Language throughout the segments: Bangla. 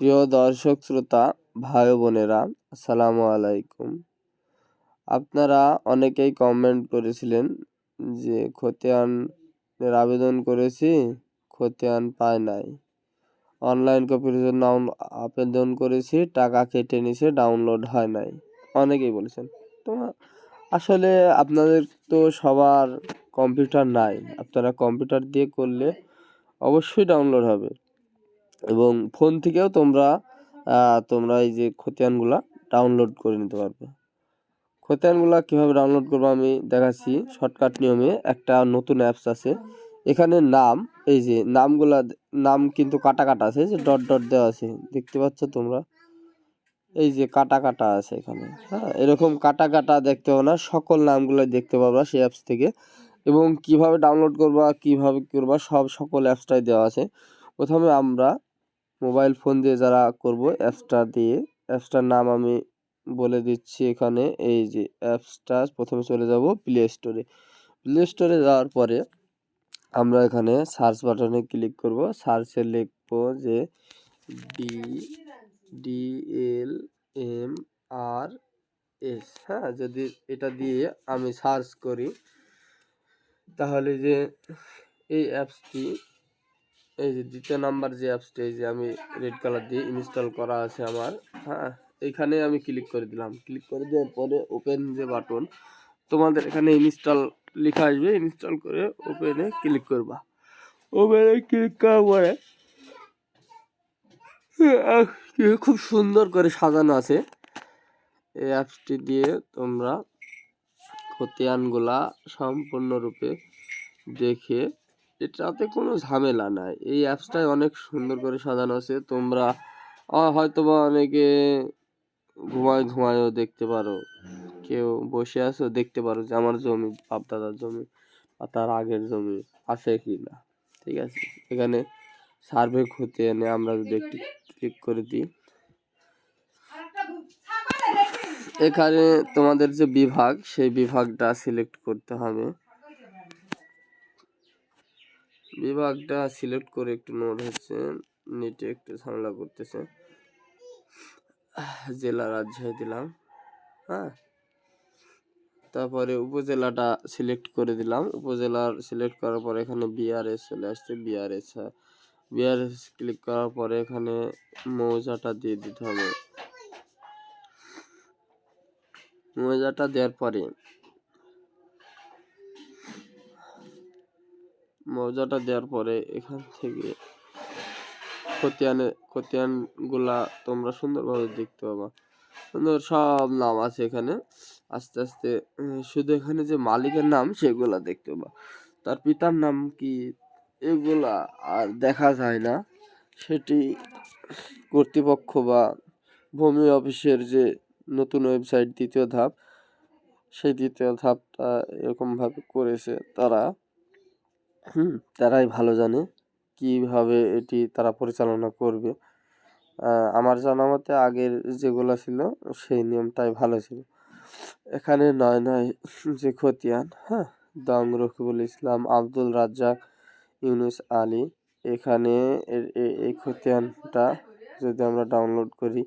প্রিয় দর্শক, শ্রোতা, ভাই বোনেরা, আসসালামু আলাইকুম। আপনারা অনেকেই কমেন্ট করেছিলেন যে খতিয়ানের আবেদন করেছি, খতিয়ান পায় নাই। অনলাইন কপির জন্য আবেদন করেছি, টাকা কেটে নিছে ডাউনলোড হয় নাই। অনেকেই বলেছেন। তো আসলে আপনাদের তো সবার কম্পিউটার নাই। আপনারা কম্পিউটার দিয়ে করলে অবশ্যই ডাউনলোড হবে। এবং ফোন থেকেও তোমরা তোমরা এই যে খতিয়ানগুলা ডাউনলোড করে নিতে পারবে। খতিয়ানগুলা কীভাবে ডাউনলোড করব আমি দেখাচ্ছি। শর্টকাট নিয়মে একটা নতুন অ্যাপস আছে। এখানে নাম, এই যে নামগুলা, নাম কিন্তু কাটা কাটা আছে, যে ডট ডট দেওয়া আছে। দেখতে পাচ্ছ তোমরা? এই যে কাটা কাটা আছে এখানে হ্যাঁ? এরকম কাটা কাটা দেখতে হবে না, সকল নামগুলো দেখতে পারবা সেই অ্যাপস থেকে। এবং কীভাবে ডাউনলোড করবা, কীভাবে করবা, সব সকল অ্যাপসটাই দেওয়া আছে। প্রথমে আমরা মোবাইল ফোন দিয়ে যারা করব অ্যাপসটা দিয়ে অ্যাপসটার নাম আমি বলে দিচ্ছি এখানে, এই যে অ্যাপসটা প্রথমে চলে যাব প্লে স্টোরে প্লে স্টোরে যাওয়ার পরে আমরা এখানে সার্চ বাটনে ক্লিক করব। সার্চে লিখব যে D D L M R S হ্যাঁ? যদি এটা দিয়ে আমি সার্চ করি, তাহলে যে এই অ্যাপসটি এই যে দ্বিতীয় নাম্বার যে অ্যাপসটি এই যে আমি রেড কালার দিয়ে ইনস্টল করা আছে আমার হ্যাঁ এইখানে আমি ক্লিক করে দিলাম। ক্লিক করে দেওয়ার পরে ওপেন যে বাটন তোমাদের এখানে ইনস্টল লেখা আসবে ইনস্টল করে ওপেনে ক্লিক করবা। ওপেনে ক্লিক করার পরে খুব সুন্দর করে সাজানো আছে। এই অ্যাপসটি দিয়ে তোমরা খতিয়ানগুলা সম্পূর্ণরূপে দেখে এটাতে কোনো ঝামেলা নাই। এই অ্যাপসটাই অনেক সুন্দর করে সাজানো আছে। তোমরা আহ, হয়তোবা অনেকে ঘুমায় ঘুমায়ও দেখতে পারো। কেউ বসে আছো দেখতে পারো যে আমার জমি বাপদাদার জমি বা তার আগের জমি আছে কি না ঠিক আছে? এখানে সার্ভে খতিয়ানে আমরা যদি একটু ক্লিক করে দিই। এখানে তোমাদের যে বিভাগ সেই বিভাগটা সিলেক্ট করতে হবে। বিভাগটা সিলেক্ট করে একটু নোট হচ্ছে নেটে একটু ঝামেলা করতেছে। জেলা রাজশাহী দিলাম হ্যাঁ? তারপরে উপজেলাটা সিলেক্ট করে দিলাম। উপজেলার সিলেক্ট করার পরে এখানে বিআরএস চলে আসছে বিআরএস বিআরএস ক্লিক করার পরে এখানে মৌজাটা দিয়ে দিতে হবে। মৌজাটা দেওয়ার পরে মৌজাটা দেওয়ার পরে এখান থেকে খতিয়ানে খতিয়ানগুলা তোমরা সুন্দরভাবে দেখতে পাবা। সুন্দর সব নাম আছে এখানে। আস্তে আস্তে শুধু এখানে যে মালিকের নাম সেগুলা দেখতে পাবা। তার পিতার নাম কি এগুলা আর দেখা যায় না। সেটি কর্তৃপক্ষ বা ভূমি অফিসের যে নতুন ওয়েবসাইট দ্বিতীয় ধাপ, সেই দ্বিতীয় ধাপটা এরকমভাবে করেছে তারা। হুম, তারাই ভালো জানে কীভাবে এটি তারা পরিচালনা করবে। আমার জানা মতে আগের যেগুলো ছিল সেই নিয়মটাই ভালো ছিল। এখানে নয় নয় যে খতিয়ান হ্যাঁ? দং রকিবুল ইসলাম, আব্দুল রাজ্জাক, ইউনুস আলী। এখানে এই খতিয়ানটা যদি আমরা ডাউনলোড করি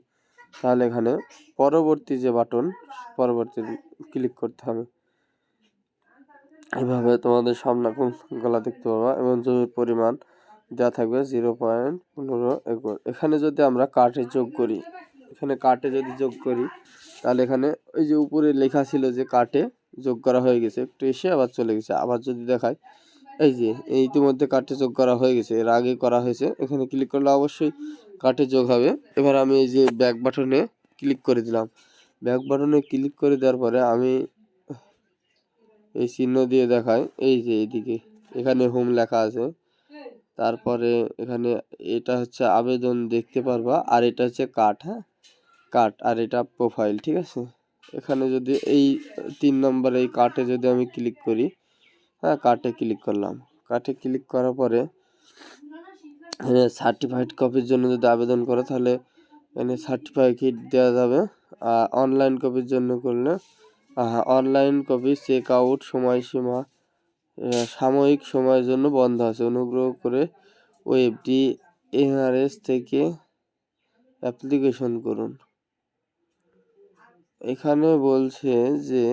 তাহলে এখানে পরবর্তী যে বাটন, পরবর্তী ক্লিক করতে হবে। এভাবে তোমাদের সামনে গলা দেখতে পাবা এবং জমির পরিমাণ দেওয়া থাকবে জিরো পয়েন্ট পনেরো একর। এখানে যদি আমরা কাঠে যোগ করি, এখানে কাঠে যদি যোগ করি, তাহলে এখানে ওই যে উপরে লেখা ছিল যে কাঠে যোগ করা হয়ে গেছে, একটু এসে আবার চলে গেছে। আবার যদি দেখায় এই যে এই ইতিমধ্যে কাঠে যোগ করা হয়ে গেছে, এর আগে করা হয়েছে, এখানে ক্লিক করলে অবশ্যই কাঠে যোগ হবে। এবার আমি এই যে ব্যাক বাটনে ক্লিক করে দিলাম। ব্যাক বাটনে ক্লিক করে দেওয়ার পরে আমি এই চিহ্ন দিয়ে দেখায়। এই যে এইদিকে। এখানে হোম লেখা আছে। তারপরে এখানে এটা হচ্ছে আবেদন দেখতে পারবা। আর এটা হচ্ছে কাঠ হ্যাঁ? কাঠ আর এটা প্রোফাইল ঠিক আছে? এখানে যদি এই তিন নম্বর এই কার্টে যদি আমি ক্লিক করি হ্যাঁ কার্টে ক্লিক করলাম। কার্টে ক্লিক করার পরে এখানে সার্টিফাইড কপির জন্য যদি আবেদন করো, তাহলে এখানে সার্টিফিকেট দেওয়া যাবে। আর অনলাইন কপির জন্য করলে অনলাইন কপি চেক আউট সময়সীমা সাময়িক সময়ের জন্য বন্ধ আছে। অনুগ্রহ করে ওয়েবটি এনআরএস থেকে অ্যাপ্লিকেশন করুন। এখানে বলছে যে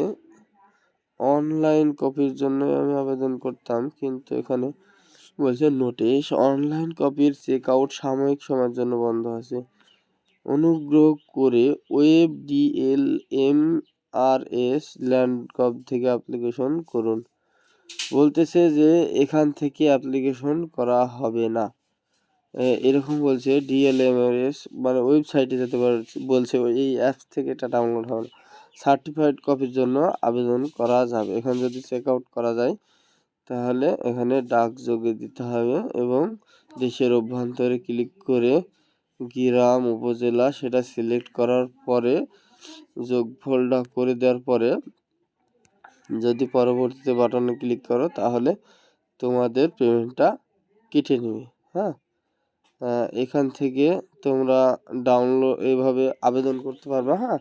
অনলাইন কপির জন্য আমি আবেদন করতাম, কিন্তু এখানে বলছে নোটিশ অনলাইন কপির চেক আউট সাময়িক সময়ের জন্য বন্ধ আছে। অনুগ্রহ করে web DL M R S land কপ থেকে অ্যাপ্লিকেশন করুন। বলতেছে যে এখান থেকে অ্যাপ্লিকেশন করা হবে না। এরকম বলছে ডিএলএমআরএস মানে ওয়েবসাইটে যেতে বলছে এই অ্যাপস থেকে এটা ডাউনলোড হবে সার্টিফাইড কপির জন্য আবেদন করা যাবে। এখানে যদি চেক আউট করা যায়, তাহলে এখানে ডাকযোগে দিতে হবে এবং দেশের অভ্যন্তরে ক্লিক করে গ্রাম, উপজেলা সেটা সিলেক্ট করার পরে যোগফলটা করে দেওয়ার পরে যদি পরবর্তীতে বাটনে ক্লিক করো, তাহলে তোমাদের পেমেন্টটা কেটে নেবে। হ্যাঁ? এখান থেকে তোমরা ডাউনলোড এভাবে আবেদন করতে পারবে হ্যাঁ?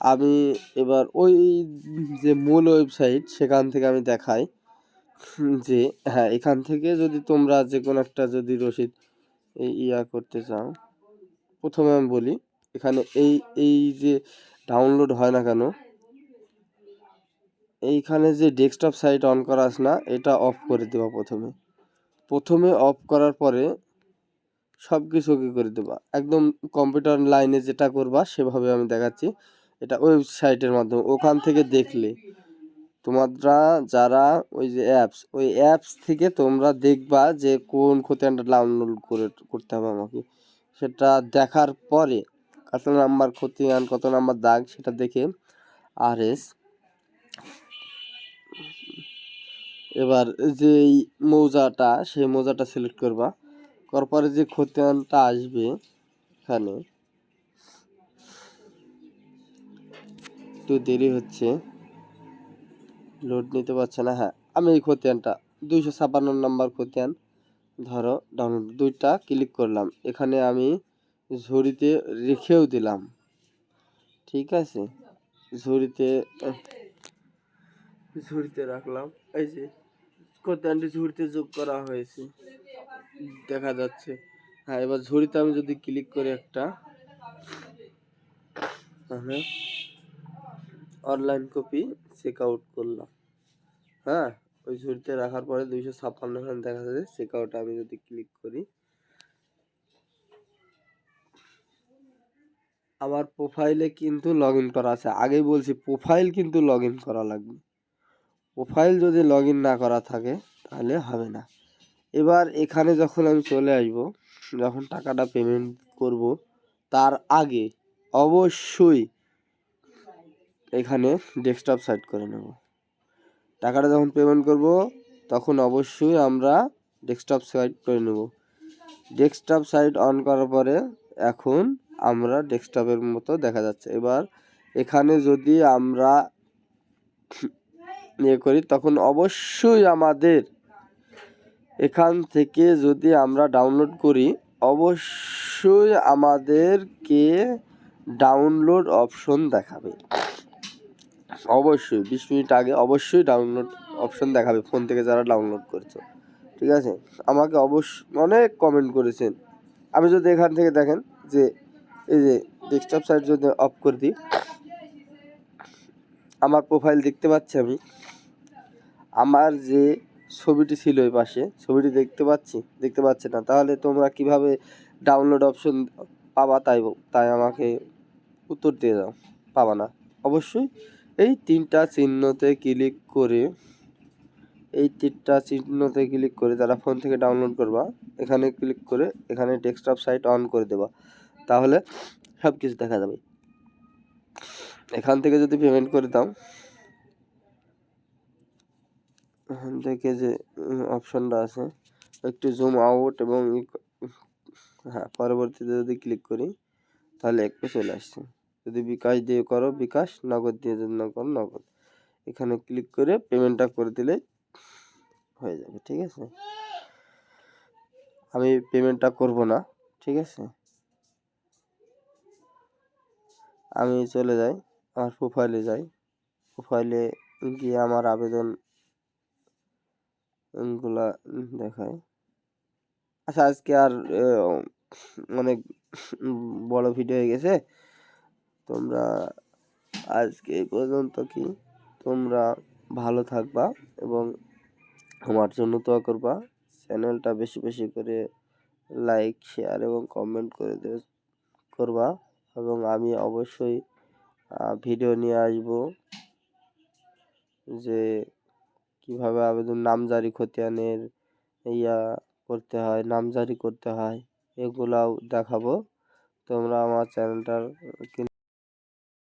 আমি এবার ওই যে মূল ওয়েবসাইট সেখান থেকে আমি দেখাই যে হ্যাঁ এখান থেকে যদি তোমরা যে কোনো একটা যদি রসিদ ইয়া করতে চাও, প্রথমে আমি বলি, এখানে এই এই যে ডাউনলোড হয় না কেন? এইখানে যে ডেস্কটপ সাইট অন করা আছে না, এটা অফ করে দেবা প্রথমে। প্রথমে অফ করার পরে সব কিছু কি করে দেবা। একদম কম্পিউটার লাইনে যেটা করবা, সেভাবে আমি দেখাচ্ছি। এটা ওয়েবসাইটের মাধ্যমে। ওখান থেকে দেখলে তোমরা যারা ওই যে অ্যাপস ওই অ্যাপস থেকে তোমরা দেখবা যে কোন খতিয়ানটা ডাউনলোড করে, করতে হবে আমাকে। সেটা দেখার পরে কত নাম্বার খতিয়ান কত নাম্বার দাগ সেটা দেখে আর এস এবার যে এই মৌজাটা, সেই মৌজাটা সিলেক্ট করবা। পরে যে খতিয়ানটা আসবে এখানে, একটু দেরি হচ্ছে। লোড নিতে পারছে না হ্যাঁ আমি এই খতিয়ানটা দুইশো ছাপান্ন নাম্বার খতিয়ান ধরো ডাউনলোড দুইটা ক্লিক করলাম। এখানে আমি ঝুড়িতে রেখেও দিলাম। ঠিক আছে? ঝুড়িতে ঝুড়িতে রাখলাম। এই যে খতিয়ানটি ঝুড়িতে যোগ করা হয়েছে। দেখা যাচ্ছে। হ্যাঁ এবার ঝুড়িতে আমি যদি ক্লিক করি একটা, তাহলে অনলাইন কপি চেক আউট করলাম। হ্যাঁ ওই ঝুড়িতে রাখার পরে দুইশো ছাপ্পান্ন দেখা যাচ্ছে। চেক আউট আমি যদি ক্লিক করি আমার প্রোফাইলে কিন্তু লগ ইন করা আছে। আগেই বলছি প্রোফাইল কিন্তু লগ ইন করা লাগবে। প্রোফাইল যদি লগ ইন না করা থাকে, তাহলে হবে না। এবার এখানে যখন আমি চলে আসব, যখন টাকাটা পেমেন্ট করব, তার আগে অবশ্যই এখানে ডেস্কটপ সাইট করে নেব। টাকাটা যখন পেমেন্ট করব, তখন অবশ্যই আমরা ডেস্কটপ সাইট করে নেব। ডেস্কটপ সাইট অন করার পরে এখন আমরা ডেস্কটপের মতো দেখা যাচ্ছে। এবার এখানে যদি আমরা ইয়ে করি, তখন অবশ্যই আমাদের এখান থেকে যদি আমরা ডাউনলোড করি, অবশ্যই আমাদেরকে ডাউনলোড অপশন দেখাবে। অবশ্যই, বিশ মিনিট আগে অবশ্যই ডাউনলোড অপশন দেখাবে, ফোন থেকে যারা ডাউনলোড করছ। ঠিক আছে? আমাকে অবশ্য অনেক কমেন্ট করেছেন। আমি যদি এখান থেকে দেখেন যে এই যে ডেস্কটপ সাইট যদি অফ করে দিই। আমার প্রোফাইল দেখতে পাচ্ছি আমি। আমার যে ছবিটি ছিল ওই পাশে, ছবিটি দেখতে পাচ্ছি, দেখতে পাচ্ছে না। তাহলে তোমরা কীভাবে ডাউনলোড অপশন পাবা তাই তাই আমাকে উত্তর দিয়ে দাও। পাবা না। অবশ্যই এই তিনটা চিহ্নতে ক্লিক করে, এই তিনটা চিহ্নতে ক্লিক করে তারা ফোন থেকে ডাউনলোড করবা। এখানে ক্লিক করে এখানে ডেস্কটপ সাইট অন করে দেবা। তাহলে সব কিছু দেখা যাবে। এখান থেকে যদি পেমেন্ট করে দাও, এখান থেকে যে অপশনটা আছে, একটু জুম আউট এবং হ্যাঁ পরবর্তীতে যদি ক্লিক করি, তাহলে একটু চলে আসছে। যদি বিকাশ দিয়ে করো, বিকাশ, নগদ দিয়ে যদি না করো, নগদ। এখানে ক্লিক করে পেমেন্টটা করে দিলে হয়ে যাবে, ঠিক আছে? আমি পেমেন্টটা করব না, ঠিক আছে? আমি চলে যাই, আমার প্রোফাইলে যাই। প্রোফাইলে গিয়ে আমার আবেদনগুলা দেখায় আচ্ছা আজকে আর অনেক বড় ভিডিও হয়ে গেছে। তোমরা আজকে এই পর্যন্ত কি? তোমরা ভালো থাকবা এবং আমার জন্য দোয়া করবা। চ্যানেলটা বেশি বেশি করে লাইক শেয়ার এবং কমেন্ট করে করবা। এবং আমি অবশ্যই ভিডিও নিয়ে আসব যে কীভাবে আবেদন, নামজারি খতিয়ানের ইয়া করতে হয়, নামজারি করতে হয়, এগুলাও দেখাবো। তোমরা আমার চ্যানেলটার